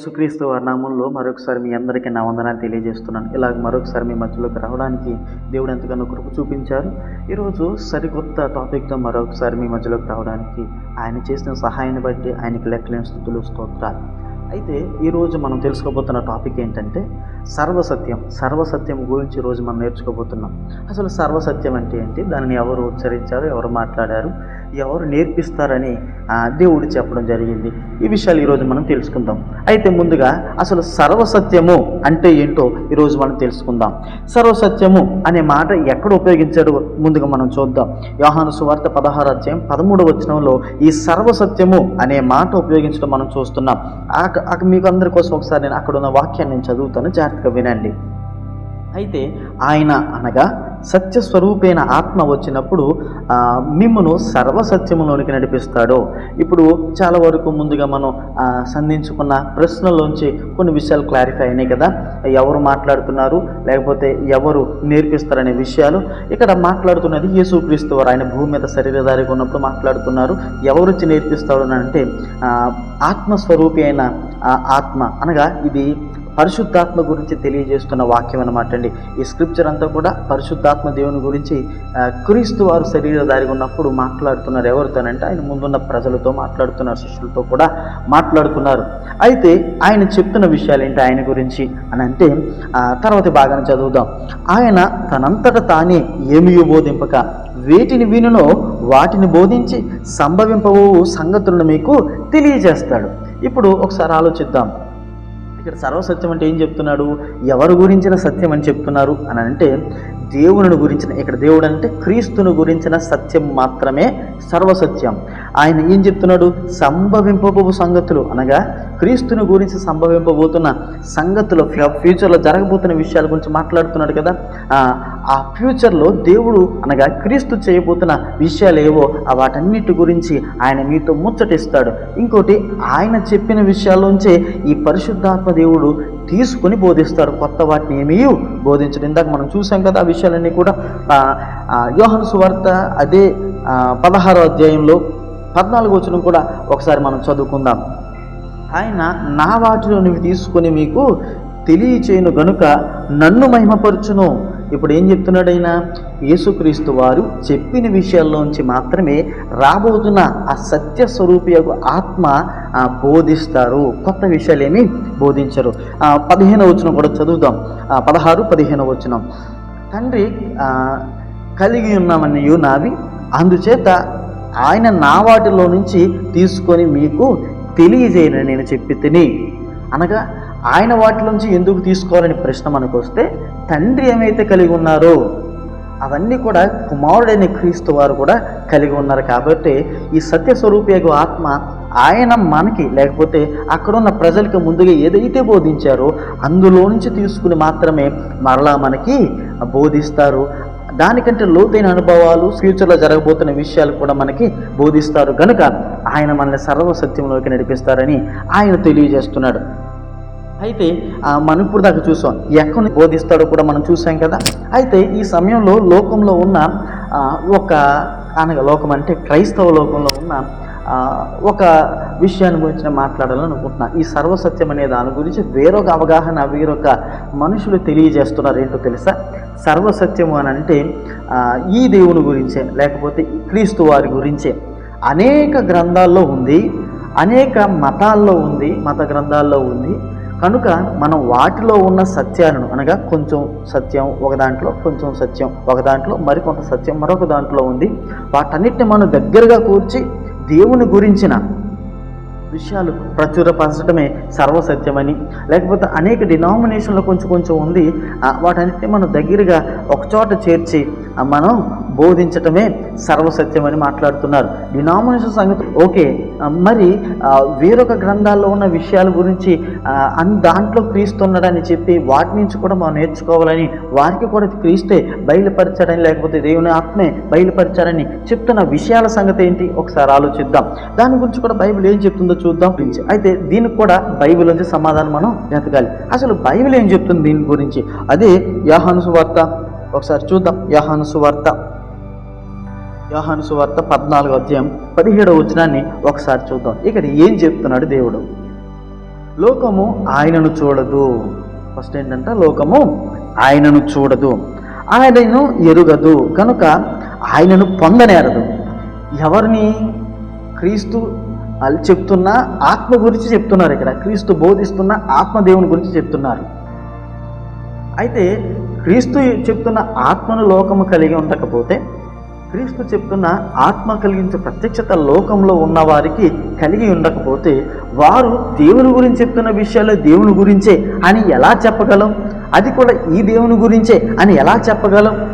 యేసుక్రీస్తు వర్ణామంలో మరొకసారి మీ అందరికీ నా వందనాన్ని తెలియజేస్తున్నాను. ఇలాగ మరొకసారి మీ మధ్యలోకి రావడానికి దేవుడు ఎంతగానో కృప చూపించారు. ఈరోజు సరికొత్త టాపిక్తో మరొకసారి మీ మధ్యలోకి రావడానికి ఆయన చేసిన సహాయాన్ని బట్టి ఆయనకి లెక్కలేని స్థుతులు స్తోత్రాలు. అయితే ఈరోజు మనం తెలుసుకోబోతున్న టాపిక్ ఏంటంటే సర్వసత్యం. సర్వసత్యం గురించి ఈరోజు మనం నేర్చుకోబోతున్నాం. అసలు సర్వసత్యం అంటే ఏంటి? దానిని ఎవరు ఉచ్చరించారు? ఎవరు మాట్లాడారు? ఎవరు నేర్పిస్తారని ఆ, దేవుడు చెప్పడం జరిగింది. ఈ విషయాలు ఈరోజు మనం తెలుసుకుందాం. అయితే ముందుగా అసలు సర్వసత్యము అంటే ఏంటో ఈరోజు మనం తెలుసుకుందాం. సర్వసత్యము అనే మాట ఎక్కడ ఉపయోగించాడు ముందుగా మనం చూద్దాం. వ్యవహాను సువార్త పదహారు అధ్యాయం పదమూడవ వచనంలో ఈ సర్వసత్యము అనే మాట ఉపయోగించడం మనం చూస్తున్నాం. ఆ- మీకు అందరి కోసం ఒకసారి నేను అక్కడ ఉన్న వాక్యాన్ని నేను చదువుతాను. జాగ్రత్తగా వినండి. అయితే ఆయన అనగా సత్యస్వరూపైన ఆత్మ వచ్చినప్పుడు మిమ్మను సర్వసత్యములోనికి నడిపిస్తాడు. ఇప్పుడు చాలా వరకు ముందుగా మనం సంధించుకున్న ప్రశ్నలోంచి కొన్ని విషయాలు క్లారిఫై అయినాయి కదా. ఎవరు మాట్లాడుతున్నారు లేకపోతే ఎవరు నేర్పిస్తారనే విషయాలు. ఇక్కడ మాట్లాడుతున్నది యేసుక్రీస్తు వారు. ఆయన భూమి మీద శరీరధారిగా ఉన్నప్పుడు మాట్లాడుతున్నారు. ఎవరు వచ్చి నేర్పిస్తాడు అని అంటే ఆత్మస్వరూపి అయిన ఆత్మ అనగా ఇది పరిశుద్ధాత్మ గురించి తెలియజేస్తున్న వాక్యం అనమాట అండి. ఈ స్క్రిప్చర్ అంతా కూడా పరిశుద్ధాత్మ దేవుని గురించి క్రీస్తు వారు శరీరధారి ఉన్నప్పుడు మాట్లాడుతున్నారు. ఎవరితోనంటే ఆయన ముందున్న ప్రజలతో మాట్లాడుతున్నారు శిష్యులతో కూడా మాట్లాడుతున్నారు అయితే ఆయన చెప్తున్న విషయాలు ఏంటి ఆయన గురించి అని అంటే తర్వాత బాగానే చదువుదాం. ఆయన తనంతట తానే ఏమి బోధింపక వేటిని వినునో వాటిని బోధించి సంభవింపవు సంగతులను మీకు తెలియజేస్తాడు. ఇప్పుడు ఒకసారి ఆలోచిద్దాం. ఇక్కడ సర్వసత్యం అంటే ఏం చెప్తున్నాడు? ఎవరి గురించిన సత్యం అని చెప్తున్నారు? అని అంటే దేవుని గురించిన ఇక్కడ దేవుడు అంటే క్రీస్తును గురించిన సత్యం మాత్రమే సర్వసత్యం. ఆయన ఏం చెప్తున్నాడు? సంభవింపబో సంగతులు అనగా క్రీస్తుని గురించి సంభవింపబోతున్న సంగతులు ఫ్యూచర్లో జరగబోతున్న విషయాల గురించి మాట్లాడుతున్నాడు కదా. ఆ, ఫ్యూచర్లో దేవుడు అనగా క్రీస్తు చేయబోతున్న విషయాలు ఏవో వాటన్నిటి గురించి ఆయన మీతో ముచ్చటిస్తాడు. ఇంకోటి ఆయన చెప్పిన విషయాల్లోంచే ఈ పరిశుద్ధాత్మ దేవుడు తీసుకొని బోధిస్తాడు. కొత్త వాటిని ఏమీ బోధించడం. ఇందాక మనం చూసాం కదా ఆ విషయాలన్నీ కూడా. యోహన్ సువార్త అదే పదహారో అధ్యాయంలో పద్నాలుగు వచనం కూడా ఒకసారి మనం చదువుకుందాం. ఆయన నా వాటిలో నువ్వు తీసుకొని మీకు తెలియచేయను గనుక నన్ను మహిమపరచును. ఇప్పుడు ఏం చెప్తున్నాడు ఆయన? యేసుక్రీస్తు వారు చెప్పిన విషయాల్లోంచి మాత్రమే రాబోతున్న ఆ సత్య స్వరూపి యొక్క ఆత్మ బోధిస్తారు. కొత్త విషయాలేమి బోధించరు. పదిహేను వచనం కూడా చదువుదాం. పదహారు పదిహేను వచనం. తండ్రి కలిగి ఉన్నామన్నయు నావి. అందుచేత ఆయన నా వాటిలో నుంచి తీసుకొని మీకు తెలియజేయనని నేను చెప్పి తిని అనగా ఆయన వాటిలోంచి ఎందుకు తీసుకోవాలని ప్రశ్న మనకు వస్తే తండ్రి ఏమైతే కలిగి ఉన్నారో అవన్నీ కూడా కుమారుడైన క్రీస్తు వారు కూడా కలిగి ఉన్నారు కాబట్టి ఈ సత్యస్వరూపేగు ఆత్మ ఆయన మనకి లేకపోతే అక్కడున్న ప్రజలకు ముందుగా ఏదైతే బోధించారో అందులో నుంచి తీసుకుని మాత్రమే మరలా మనకి బోధిస్తారు. దానికంటే లోతైన అనుభవాలు ఫ్యూచర్లో జరగబోతున్న విషయాలు కూడా మనకి బోధిస్తారు. కనుక ఆయన మనల్ని సర్వసత్యంలోకి నడిపిస్తారని ఆయన తెలియజేస్తున్నాడు. అయితే మనం ఇప్పుడు దాకా చూసాం ఎక్కడ బోధిస్తాడో కూడా మనం చూసాం కదా. అయితే ఈ సమయంలో లోకంలో ఉన్న ఒక అనగా లోకం అంటే క్రైస్తవ లోకంలో ఉన్న ఒక విషయాన్ని గురించి నేను ఈ సర్వసత్యం అనే దాని గురించి వేరొక అవగాహన వేరొక మనుషులు తెలియజేస్తున్నారు ఏంటో తెలుసా? సర్వసత్యము అని అంటే ఈ దేవుని గురించే లేకపోతే క్రీస్తు వారి గురించే. అనేక గ్రంథాల్లో ఉంది అనేక మతాల్లో ఉంది మత గ్రంథాల్లో ఉంది. కనుక మనం వాటిలో ఉన్న సత్యాలను అనగా కొంచెం సత్యం ఒక దాంట్లో కొంచెం సత్యం ఒక దాంట్లో మరికొంత సత్యం మరొక దాంట్లో ఉంది. వాటన్నిటిని మనం దగ్గరగా కూర్చి దేవుని గురించిన విషయాలు ప్రచురపరచడమే సర్వసత్యమని. లేకపోతే అనేక డినామినేషన్లో కొంచెం కొంచెం ఉంది. వాటన్నిటిని మనం దగ్గరగా ఒకచోట చేర్చి మనం బోధించటమే సర్వసత్యమని మాట్లాడుతున్నారు. డినామినేషన్ సంగతి ఓకే మరి వేరొక గ్రంథాల్లో ఉన్న విషయాల గురించి అన్ దాంట్లో క్రీస్తు ఉన్నాడని చెప్పి వాటి నుంచి కూడా మనం నేర్చుకోవాలని వారికి కూడా క్రీస్తే బయలుపరిచాడని లేకపోతే దేవుని ఆత్మే బయలుపరిచారని చెప్తున్న విషయాల సంగతి ఏంటి? ఒకసారి ఆలోచిద్దాం. దాని గురించి కూడా బైబిల్ ఏం చెప్తుందో చూద్దాం. అయితే దీనికి కూడా బైబిల్ నుంచి సమాధానం మనం వెతకాలి. అసలు బైబిల్ ఏం చెప్తుంది దీని గురించి? అదే యాహాను సువార్త. ఒకసారి చూద్దాం. యాహాను సువార్త. యోహాను సువార్త పద్నాలుగు అధ్యాయం పదిహేడవ వచనాన్ని ఒకసారి చూద్దాం. ఇక్కడ ఏం చెప్తున్నాడు దేవుడు? లోకము ఆయనను చూడదు. ఫస్ట్ ఏంటంటే? లోకము ఆయనను చూడదు. ఆయనను ఎరుగదు. కనుక ఆయనను పొందనేరదు. ఎవరిని? క్రీస్తు వాళ్ళు చెప్తున్న ఆత్మ గురించి చెప్తున్నారు ఇక్కడ. క్రీస్తు బోధిస్తున్న ఆత్మదేవుని గురించి చెప్తున్నారు. అయితే క్రీస్తు చెప్తున్న ఆత్మను లోకము కలిగి ఉండకపోతే క్రీస్తు చెప్తున్న ఆత్మ కలిగించే ప్రత్యక్షత లోకంలో ఉన్నవారికి కలిగి ఉండకపోతే వారు దేవుని గురించి చెప్తున్న విషయాలు దేవుని గురించే అని ఎలా చెప్పగలం? అది కూడా ఈ దేవుని గురించే అని ఎలా చెప్పగలం?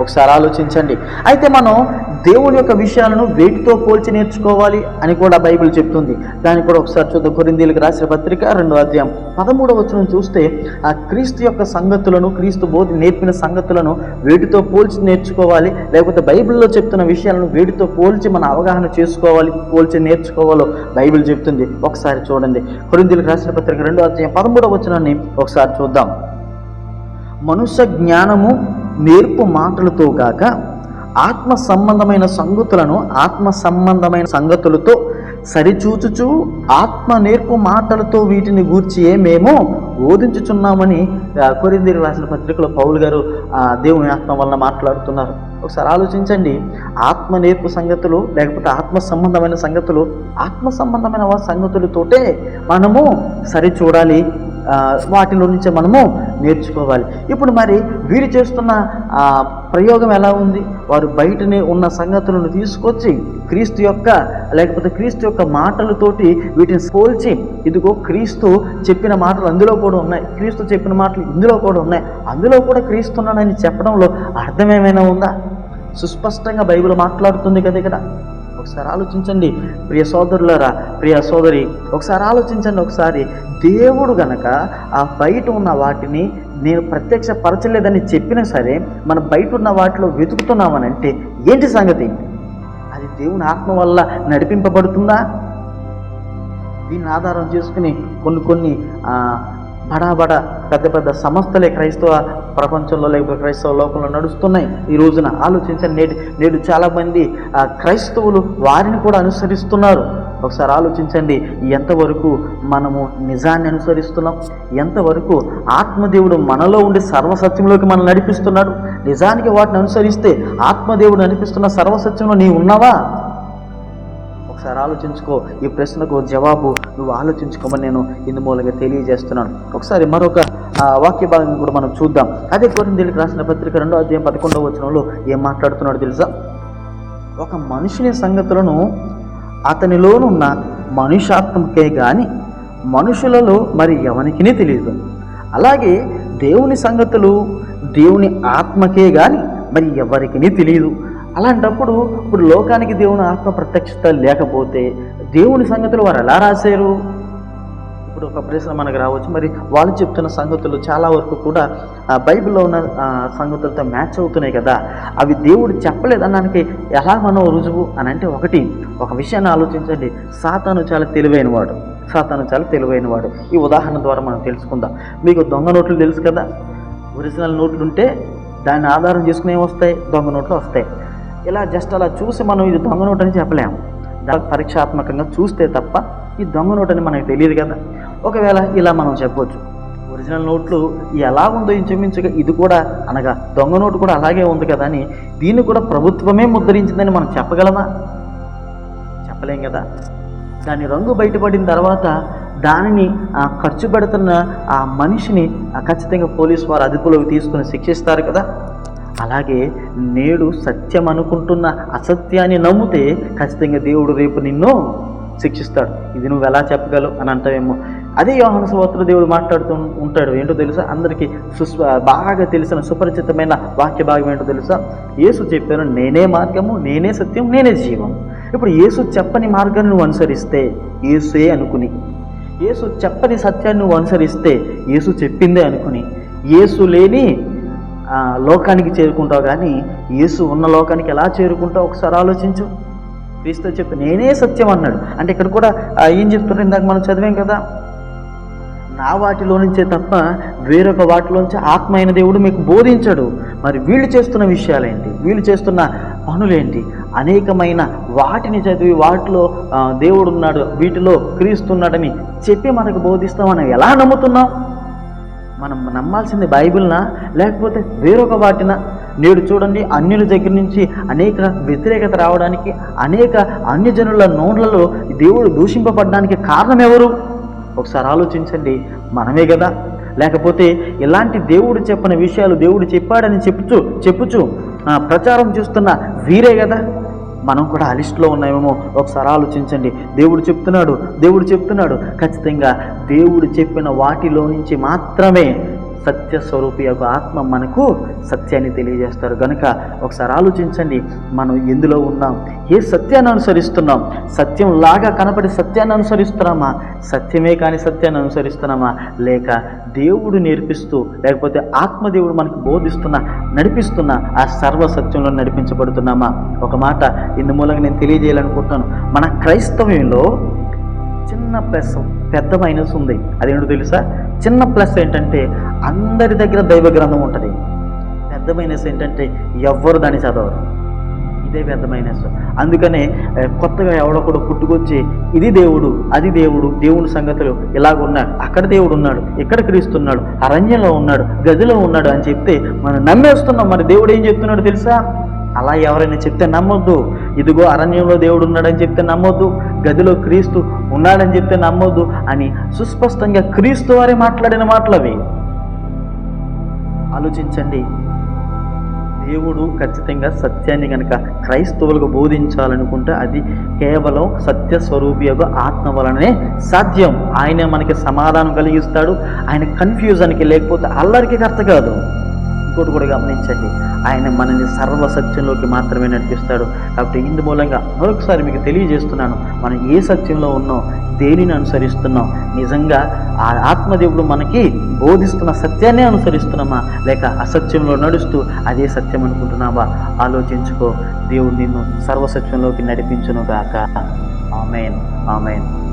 ఒకసారి ఆలోచించండి. అయితే మనం దేవుని యొక్క విషయాలను వేటితో పోల్చి నేర్చుకోవాలి అని కూడా బైబిల్ చెప్తుంది. దాన్ని కూడా ఒకసారి చూద్దాం. కొరిందీలకు రాసిన పత్రిక రెండో అధ్యాయం పదమూడవ వచనం చూస్తే ఆ క్రీస్తు యొక్క సంగతులను క్రీస్తు బోధి నేర్పిన సంగతులను వేటితో పోల్చి నేర్చుకోవాలి లేకపోతే బైబిల్లో చెప్తున్న విషయాలను వేటితో పోల్చి మన అవగాహన చేసుకోవాలి పోల్చి నేర్చుకోవాలో బైబిల్ చెప్తుంది. ఒకసారి చూడండి. కొరిందీలకు రాసిన పత్రిక రెండో అధ్యాయం పదమూడవ వచనాన్ని ఒకసారి చూద్దాం. మనుష్య జ్ఞానము నేర్పు మాటలతో గాక ఆత్మ సంబంధమైన సంగతులను ఆత్మ సంబంధమైన సంగతులతో సరిచూచుచు ఆత్మ నేర్పు మాటలతో వీటిని గూర్చియే మేము బోధించుచున్నామని కొరిందీరు రాసిన పత్రికలో పౌలు గారు దేవుని ఆత్మ వలన మాట్లాడుతున్నారు. ఒకసారి ఆలోచించండి. ఆత్మ నేర్పు సంగతులు లేకపోతే ఆత్మ సంబంధమైన సంగతులు ఆత్మ సంబంధమైన సంగతులతోటే మనము సరిచూడాలి. వాటిలో నుంచి మనము నేర్చుకోవాలి. ఇప్పుడు మరి వీరు చేస్తున్న ప్రయోగం ఎలా ఉంది? వారు బయటనే ఉన్న సంగతులను తీసుకొచ్చి క్రీస్తు యొక్క లేకపోతే క్రీస్తు యొక్క మాటలతోటి వీటిని పోల్చి ఇదిగో క్రీస్తు చెప్పిన మాటలు అందులో కూడా ఉన్నాయి. క్రీస్తు చెప్పిన మాటలు ఇందులో కూడా ఉన్నాయి. అందులో కూడా క్రీస్తున్నాడని చెప్పడంలో అర్థమేమైనా ఉందా? సుస్పష్టంగా బైబిల్ మాట్లాడుతుంది కదా ఇక్కడ. ఒకసారి ఆలోచించండి. ప్రియ సోదరులారా ప్రియ సోదరి ఒకసారి ఆలోచించండి ఒకసారి. దేవుడు గనక ఆ బయట ఉన్న వాటిని నేను ప్రత్యక్ష పరచలేదని చెప్పినా సరే మనం బయట ఉన్న వాటిలో వెతుకుతున్నామనంటే ఏంటి సంగతి? అది దేవుని ఆత్మ వల్ల నడిపింపబడుతుందా? దీన్ని ఆధారం చేసుకుని కొన్ని కొన్ని ఆ, బడా బడా పెద్ద పెద్ద సంస్థలే క్రైస్తవ ప్రపంచంలో లేకపోతే క్రైస్తవ లోకంలో నడుస్తున్నాయి. ఈ రోజున ఆలోచించండి నేడు నేడు చాలామంది ఆ, క్రైస్తవులు వారిని కూడా అనుసరిస్తున్నారు. ఒకసారి ఆలోచించండి ఎంతవరకు మనము నిజాన్ని అనుసరిస్తున్నాం? ఎంతవరకు ఆత్మదేవుడు మనలో ఉండి సర్వసత్యంలోకి మనం నడిపిస్తున్నాడు? నిజానికి వాటిని అనుసరిస్తే ఆత్మదేవుడు నడిపిస్తున్న సర్వసత్యంలో నీవు ఉన్నావా? ఒకసారి ఆలోచించుకో. ఈ ప్రశ్నకు జవాబు నువ్వు ఆలోచించుకోమని నేను ఇందుమూలంగా తెలియజేస్తున్నాను. ఒకసారి మరొక వాక్య భాగం కూడా మనం చూద్దాం. అదే కొరింథీయులకు రాసిన పత్రిక రెండో అధ్యాయం పదకొండవ వచనంలో ఏం మాట్లాడుతున్నాడు తెలుసా? ఒక మనుషుని సంగతులను అతనిలోనున్న మనుషాత్మకే కానీ మనుషులలో మరి ఎవనికినే తెలియదు. అలాగే దేవుని సంగతులు దేవుని ఆత్మకే కానీ మరి ఎవరికిని తెలియదు. అలాంటప్పుడు ఇప్పుడు లోకానికి దేవుని ఆత్మ ప్రత్యక్షత లేకపోతే దేవుని సంగతులు వారు ఎలా రాశారు? ఇప్పుడు ఒక ప్రశ్న మనకు రావచ్చు. మరి వాళ్ళు చెప్తున్న సంగతులు చాలా వరకు కూడా బైబిల్లో ఉన్న సంగతులతో మ్యాచ్ అవుతున్నాయి కదా. అవి దేవుడు చెప్పలేదనడానికి ఎలా మనం రుజువు అని అంటే ఒకటి ఒక విషయాన్ని ఆలోచించండి. సాతాను చాలా తెలివైనవాడు. సాతాను చాలా తెలివైనవాడు. ఈ ఉదాహరణ ద్వారా మనం తెలుసుకుందాం. మీకు దొంగ నోట్లు తెలుసు కదా? ఒరిజినల్ నోట్లు ఉంటే దాన్ని ఆధారం చేసుకుని వస్తాయి? దొంగ నోట్లు వస్తాయి. ఇలా జస్ట్ అలా చూసి మనం ఇది దొంగ నోట్ అని చెప్పలేము పరీక్షాత్మకంగా చూస్తే తప్ప ఈ దొంగ నోట్ అని మనకు తెలియదు కదా. ఒకవేళ ఇలా మనం చెప్పవచ్చు ఒరిజినల్ నోట్లు ఎలా ఉందో ఇంచుమించుగా ఇది కూడా అనగా దొంగ నోటు కూడా అలాగే ఉంది కదా అని దీన్ని కూడా ప్రభుత్వమే ముద్రించిందని మనం చెప్పగలమా? చెప్పలేం కదా. దాని రంగు బయటపడిన తర్వాత దానిని ఆ, ఖర్చు పెడుతున్న ఆ మనిషిని ఆ, ఖచ్చితంగా పోలీసు వారు అదుపులోకి తీసుకుని శిక్షిస్తారు కదా. అలాగే నేడు సత్యం అనుకుంటున్న అసత్యాన్ని నమ్మితే ఖచ్చితంగా దేవుడు రేపు నిన్ను శిక్షిస్తాడు. ఇది నువ్వు ఎలా చెప్పగలవు అని అంటావేమో. అదే యోహన సువార్తలో దేవుడు మాట్లాడుతూ ఉంటాడు. ఏంటో తెలుసా? అందరికీ సుస్వ బాగా తెలిసిన సుపరిచితమైన వాక్య భాగం ఏంటో తెలుసా? యేసు చెప్పాను నేనే మార్గము నేనే సత్యం నేనే జీవం. ఇప్పుడు యేసు చెప్పని మార్గాన్ని నువ్వు అనుసరిస్తే యేసే అనుకుని. యేసు చెప్పని సత్యాన్ని నువ్వు అనుసరిస్తే యేసు చెప్పిందే అనుకుని. యేసు లేని లోకానికి చేరుకుంటావు కానీ యేసు ఉన్న లోకానికి ఎలా చేరుకుంటావు ఒకసారి ఆలోచించు. క్రీస్తు చెప్పి నేనే సత్యం అన్నాడు. అంటే ఇక్కడ కూడా ఏం చెప్తున్నారు ఇందాక మనం చదివాం కదా. నా వాటిలో నుంచే తప్ప వేరొక వాటిలోంచి ఆత్మ అయిన దేవుడు మీకు బోధించడు. మరి వీళ్ళు చేస్తున్న విషయాలేంటి? వీళ్ళు చేస్తున్న పనులేంటి? అనేకమైన వాటిని చదివి వాటిలో దేవుడున్నాడు దేవుడు ఉన్నాడు వీటిలో క్రీస్తున్నాడని చెప్పి మనకు బోధిస్తాం మనం ఎలా నమ్ముతున్నాం? మనం నమ్మాల్సింది బైబిల్నా? లేకపోతే వేరొక వాటిన? నేడు చూడండి అన్యుల దగ్గర నుంచి అనేక వ్యతిరేకత రావడానికి అనేక అన్యజనుల నోట్లలో దేవుడు దూషింపబడడానికి కారణం ఎవరు ఒకసారి ఆలోచించండి మనమే కదా లేకపోతే ఇలాంటి దేవుడు చెప్పిన విషయాలు దేవుడు చెప్పాడని చెప్పుచు చెప్పుచు ప్రచారం చేస్తున్న వీరే కదా మనం కూడా ఆ లిస్టులో ఉన్నామేమో ఒకసారి ఆలోచించండి. దేవుడు చెప్తున్నాడు దేవుడు చెప్తున్నాడు. ఖచ్చితంగా దేవుడు చెప్పిన వాటిలో నుంచి మాత్రమే సత్య స్వరూపి యొక్క ఆత్మ మనకు సత్యాన్ని తెలియజేస్తారు. కనుక ఒకసారి ఆలోచించండి మనం ఎందులో ఉన్నాం? ఏ సత్యాన్ని అనుసరిస్తున్నాం? సత్యం లాగా కనపడి సత్యాన్ని అనుసరిస్తున్నామా? సత్యమే కానీ సత్యాన్ని అనుసరిస్తున్నామా? లేక దేవుడు నేర్పిస్తూ లేకపోతే ఆత్మదేవుడు మనకు బోధిస్తున్న నడిపిస్తున్న ఆ సర్వ సత్యంలో నడిపించబడుతున్నామా? ఒక మాట ఇందు మూలంగా నేను తెలియజేయాలనుకుంటున్నాను. మన క్రైస్తవ్యంలో చిన్న ప్లస్ పెద్ద మైనస్ ఉంది. అదేంటో తెలుసా? చిన్న ప్లస్ ఏంటంటే అందరి దగ్గర దైవ గ్రంథం ఉంటుంది. పెద్ద మైనస్ ఏంటంటే ఎవ్వరు దాన్ని చదవరు. ఇదే పెద్ద మైనస్ అందుకనే కొత్తగా ఎవడో కూడా పుట్టుకొచ్చి ఇది దేవుడు అది దేవుడు దేవుని సంగతులు ఇలాగున్నాడు. అక్కడ దేవుడు ఉన్నాడు ఇక్కడ క్రీస్తున్నాడు అరణ్యంలో ఉన్నాడు గదిలో ఉన్నాడు అని చెప్తే మనం నమ్మేస్తున్నాం. మరి దేవుడు ఏం చెప్తున్నాడు తెలుసా? అలా ఎవరైనా చెప్తే నమ్మొద్దు. ఇదిగో అరణ్యంలో దేవుడు ఉన్నాడని చెప్తే నమ్మొద్దు. గదిలో క్రీస్తు ఉన్నాడని చెప్తే నమ్మొద్దు అని సుస్పష్టంగా క్రీస్తు వారే మాట్లాడిన మాటలవి. ఆలోచించండి. దేవుడు ఖచ్చితంగా సత్యాన్ని కనుక క్రైస్తవులకు బోధించాలనుకుంటే అది కేవలం సత్య స్వరూపి ఆత్మ వలననే సాధ్యం. ఆయనే మనకి సమాధానం కలిగిస్తాడు. ఆయన కన్ఫ్యూజన్కి లేకపోతే అల్లరికి కర్త కాదు. ఇంకోటి కూడా గమనించండి. ఆయన మనల్ని సర్వ సత్యంలోకి మాత్రమే నడిపిస్తాడు. కాబట్టి ఇందు మూలంగా మరొకసారి మీకు తెలియజేస్తున్నాను. మనం ఏ సత్యంలో ఉన్నాం దేనిని అనుసరిస్తున్నాం? నిజంగా ఆ ఆత్మదేవుడు మనకి బోధిస్తున్న సత్యాన్ని అనుసరిస్తున్నామా? లేక అసత్యంలో నడుస్తూ అదే సత్యం అనుకుంటున్నావా ఆలోచించుకో. దేవుడు నిన్ను సర్వసత్యంలోకి నడిపించును గాక ఆమెన్. ఆమెన్.